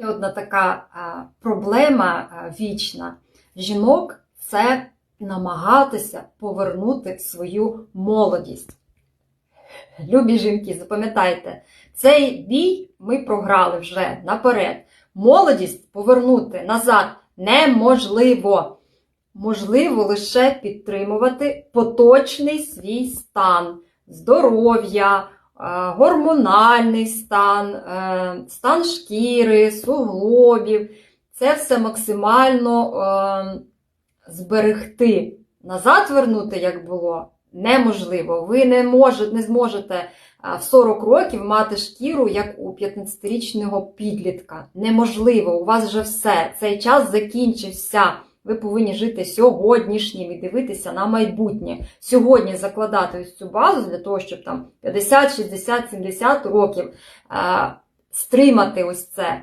Ще одна така проблема вічна жінок це намагатися повернути свою молодість. Любі жінки, запам'ятайте, цей бій ми програли вже наперед. Молодість повернути назад неможливо. Можливо лише підтримувати поточний свій стан, здоров'я, гормональний стан, е, стан шкіри, суглобів. Це все максимально е, зберегти. Назад вернути, як було, неможливо. Ви не можете, не зможете в 40 років мати шкіру, як у 15-річного підлітка. Неможливо, у вас вже все. Цей час закінчився. Ви повинні жити сьогоднішнім і дивитися на майбутнє. Сьогодні закладати ось цю базу для того, щоб там 50, 60, 70 років е, стримати ось це.